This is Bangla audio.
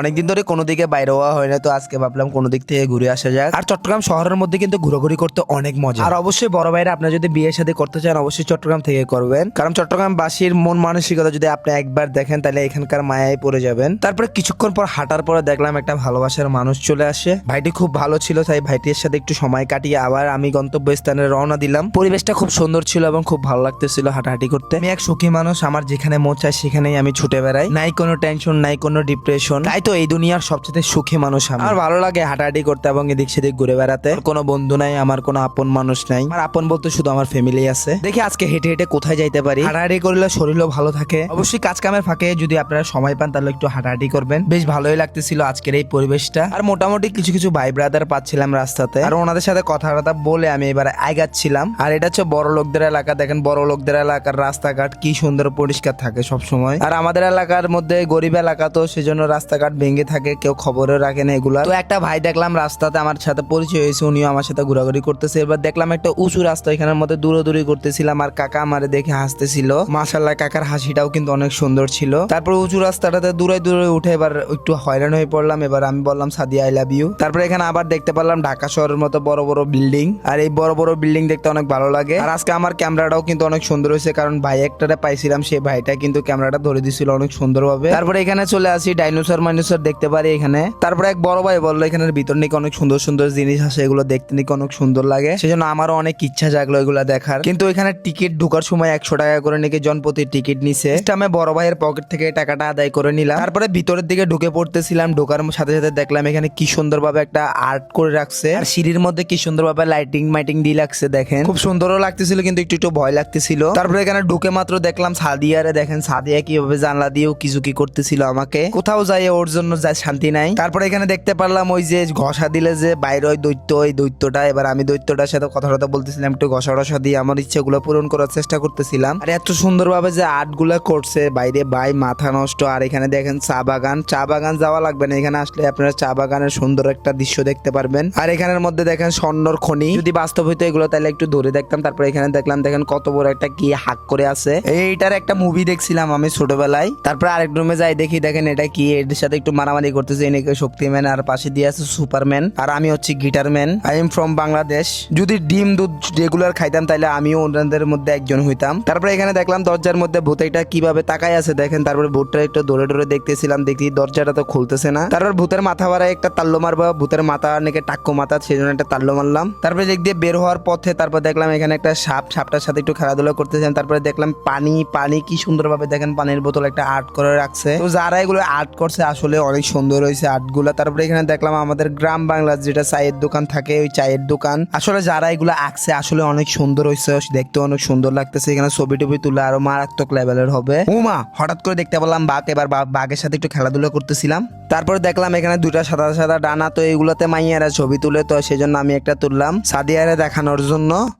অনেকদিন ধরে কোনো দিকে বাইরে হওয়া হয় না, তো আজকে ভাবলাম কোনো দিক থেকে ঘুরে আসা যাক। আর চট্টগ্রাম শহরের মধ্যে কিন্তু ঘোরাঘুরি করতে অনেক মজা। আর অবশ্যই বড় ভাইরা আপনার যদি বিয়ে সাথে করতে চান, অবশ্যই চট্টগ্রাম থেকে করবেন। কারণ চট্টগ্রাম বাসীর মন মানসিকতা যদি আপনি একবার দেখেন, তাহলে এখানকার মায়ায় পড়ে যাবেন। তারপরে কিছুক্ষণ পর হাঁটার পরে দেখলাম একটা ভালোবাসার মানুষ চলে আসে। ভাইটি খুব ভালো ছিল, তাই ভাইটির সাথে একটু সময় কাটিয়ে আবার আমি গন্তব্যস্থানে রওনা দিলাম। পরিবেশটা খুব সুন্দর ছিল এবং খুব ভালো লাগতেছিল হাঁটাহাঁটি করতে। আমি এক সুখী মানুষ, আমার যেখানে মন চায় সেখানেই আমি ছুটে বেড়াই। নাই কোনো টেনশন নাই কোনো ডিপ্রেশন তাই তো এই দুনিয়ার সবচেয়ে সুখী মানুষ আমি। আমার ভালো লাগে হাঁটাহাঁটি করতে এবং এদিক সেদিক ঘুরে বেড়াতে। কোনো বন্ধু নাই আমার কোনো আপন মানুষ নাই। আমার আপন বলতে শুধু আমার ফ্যামিলি আছে। দেখি আজকে হেঁটে হেঁটে কোথায় যাইতে পারি। হাঁটাহাঁটি করলে শরীরও ভালো থাকে। অবশ্যই কাজ কামের ফাঁকে যদি আপনারা সময় পান তাহলে একটু হাঁটাহাঁটি করবেন। বেশ ভালোই লাগতেছিল আজকের এই পরিবেশটা। আর মোটামুটি কিছু কিছু ভাই ব্রাদার পাচ্ছিলাম রাস্তাতে। আর ওনাদের সাথে কথা কথা বলে আমি এবার আগাচ্ছিলাম। আর এটা হচ্ছে বড় লোকদের এলাকা। দেখেন বড় লোকদের এলাকার রাস্তাঘাট কি সুন্দর পরিষ্কার থাকে সব সময় আর আমাদের এলাকার মধ্যে গরিব এলাকা তো সেজন্য রাস্তাঘাট ভেঙে থাকে, কেউ খবরও রাখে না এগুলা তো একটা ভাই দেখলাম রাস্তাতে আমার সাথে পরিচয় হয়েছে, উনিও আমার সাথে ঘোরাঘুরি করতেছে। এবার দেখলাম একটা উঁচু রাস্তা এখানের মধ্যে দূরদূরি করতেছিলাম, আর কাকা আমারে দেখে হাসতেছিল। মাসাল্লাহ কাকার হাসিটাও কিন্তু অনেক সুন্দর ছিল। তারপর উঁচু রাস্তাটাতে দূরে দূরে উঠে এবার একটু হয়রান হয়ে পড়লাম, এবার আমি বললাম, সাদিয়া আই লাভ ইউ তারপরে এখানে আবার দেখতে পারলাম ঢাকা শহরের মতো বড় বড় বিল্ডিং, আর এই বড় বড় বিল্ডিং দেখতে অনেক ভালো লাগে। আর আজকে আমার ক্যামেরাটাও কিন্তু অনেক সুন্দর হয়েছে, কারণ ভাই একটারে পাইছিলাম সেই ভাইটা কিন্তু ক্যামেরাটা ধরে দিছিল অনেক সুন্দরভাবে। তারপরে এখানে চলে আসি ডাইনোসর মাইনোসর দেখতে পারি এখানে। তারপরে এক বড় ভাই বলল, এখানের ভিতর নাকি অনেক সুন্দর সুন্দর জিনিস আছে, এগুলো দেখতে নাকি অনেক সুন্দর লাগে। সেজন্য আমারও অনেক ইচ্ছা জাগলো এগুলো দেখার। কিন্তু এখানে টিকিট ঢোকার সময় একশো টাকা করে নাকি জনপ্রতি টিকিট নিছে। আমি বড় ভাইয়ের পকেট থেকে টাকাটা আদায় করে নিলাম। তারপরে ভিতরের দিকে ঢুকে পড়তেছিলাম, ঢোকার সাথে সাথে দেখলাম এখানে কি সুন্দরভাবে একটা আর্ট করে রাখছে। আর সিঁড়ির মধ্যে কি সুন্দরভাবে লাইটিং মাইটিং দিয়ে লাগছে দেখেন। খুব সুন্দরও লাগতেছিল, কিন্তু একটু একটু ভয় লাগতেছিল। তারপরে এখানে ঢুকে মাত্র দেখলাম সাদিয়ারে দেখেন, সাদিয়া কীভাবে জানলা দিয়েও কিছু কি করতেছিল আমাকে। কোথাও যাই ওর জন্য যা শান্তি নাই। তারপরে এখানে দেখতে পারলাম ওই যে ঘষা দিলে যে বাইরে ওই দৈত্য ওই দৈত্যটা। এবার আমি দৈত্যটার সাথে কথা কথা বলতেছিলাম, একটু ঘষা টসা দিয়ে আমার ইচ্ছেগুলো পূরণ করার চেষ্টা করতেছিলাম। আর এত সুন্দরভাবে যে আর্টগুলা করছে, বাইরে বাই, মাথা নষ্ট। আর এখানে দেখেন চা বাগান। চা বাগান যাওয়া লাগবে না, এখানে আসলে আপনারা চা বাগানের সুন্দর একটা দৃশ্য দেখতে পারবেন। আর এখানের মধ্যে দেখেন স্বর্ণর খনি। যদি বাস্তব হইতো এগুলো, তাহলে একটু ধরে দেখতাম। তারপরে এখানে দেখলাম, দেখেন কত বড় একটা কি হাক করে আছে। এইটার একটা মুভি দেখছিলাম আমি ছোটবেলায়। তারপরে আরেক রুমে যাই দেখি, দেখেন এটা কি এর সাথে একটু মারামারি করতেছে এনেকে শক্তিম্যান আর পাশে দিয়ে আছে সুপারম্যান, আর আমি হচ্ছি guitar man I am from Bangladesh যদি ডিম, দুধ রেগুলার খাইতাম, তাহলে আমিও ওনাদের মধ্যে একজন হইতাম। তারপরে এখানে দেখলাম দরজার মধ্যে ভূতাইটা কীভাবে তাকাই আছে, দেখেন। তারপরে ভূতটা একটু দৌড়ে দৌড়ে দেখতেছিলাম, দেখি দরজাটা তো খুলতেছে না। তারপর ভূতের মাথা বাড়ায় একটা তাল্লো মারবো, ভূতের মাথা নাকি টাক্কো মাথা সেই জন্য একটা তাল্লো মারলাম। তারপরে দিক দিয়ে বের হওয়ার পথে তারপর দেখলাম এখানে একটা সাপ, সাপটার সাথে একটু খেলাধুলা করতেছেন তারপরে দেখলাম পানি পানি কি সুন্দরভাবে দেখেন পানির বোতল একটা আর্ট করে রাখছে। তো যারা এগুলো আর্ট করছে, আসলে অনেক সুন্দর হয়েছে আর্টগুলা তারপরে এখানে দেখলাম আমাদের গ্রাম বাংলার যেটা চায়ের দোকান থাকে, ওই চায়ের দোকান। আসলে যারা এগুলো আঁকছে, আসলে অনেক সুন্দর হয়েছে, দেখতে অনেক সুন্দর লাগতেছে। এখানে ছবি টবি তুলে আরও মারাত্মক লেভেলের হবে। উমা, হঠাৎ করে দেখতে পেলাম বাঘ। এবার বাঘের সাথে একটু খেলাধুলা করতেছিলাম। তারপর দেখলাম এখানে দুটা সাদা সাদা ডানা, তো এইগুলোতে মাইয়ারা ছবি তুলে, তো সেজন্য আমি একটা তুললাম সাদিয়ারে দেখানোর জন্য।